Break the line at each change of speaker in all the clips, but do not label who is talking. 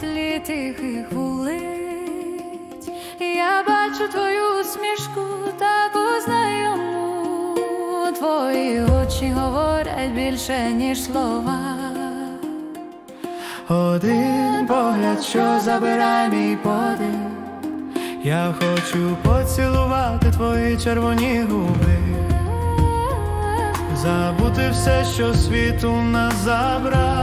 світлі тихих вулиць, я бачу твою усмішку та познайому. Твої очі говорять більше, ніж слова.
Один погляд, що забирає мій подив, я хочу поцілувати твої червоні губи, забути все, що світу нас забрав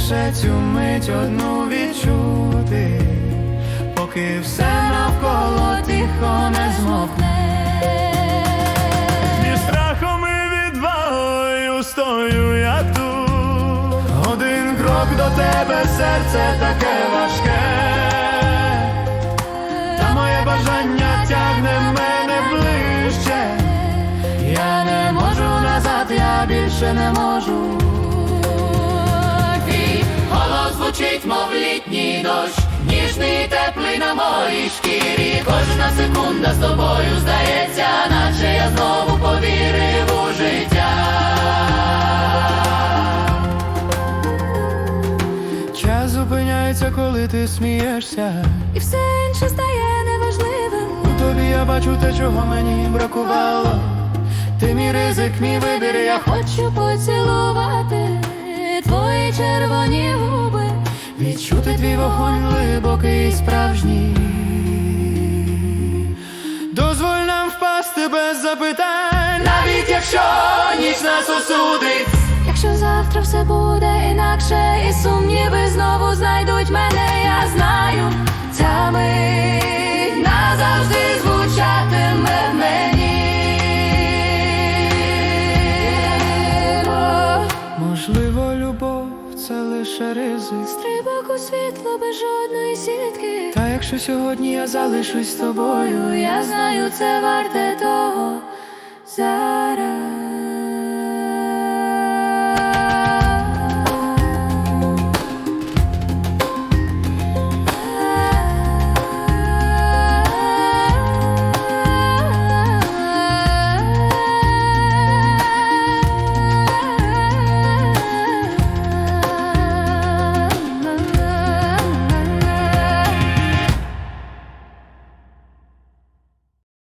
лише цю мить одну відчути, поки все навколо тихо не змовкне. Між страхом і відвагою стою я тут. Один крок до тебе, серце таке важке. Та моє бажання тягне мене ближче. Я не можу назад, я більше не можу.
Літній дощ, ніжний теплий на моїй шкірі. Кожна секунда з тобою здається, наче я знову повірив у життя.
Час зупиняється, коли ти смієшся.
І все інше стає неважливим.
У тобі я бачу те, чого мені бракувало. Ти мій ризик, мій вибір, я хочу
Хочу поцілувати твої червоні губи.
Відчути твій вогонь глибокий і справжній. Дозволь нам впасти без запитань, навіть якщо ніч нас осудить.
Якщо завтра все буде інакше, і сумніви знову знайдуть мене, я знаю, ця мить назавжди звучатиме в мені.
Можливо, любов це лише ризик.
Стрибок у світло без жодної сітки.
Та якщо сьогодні я залишусь з тобою,
Я знаю, це варте того.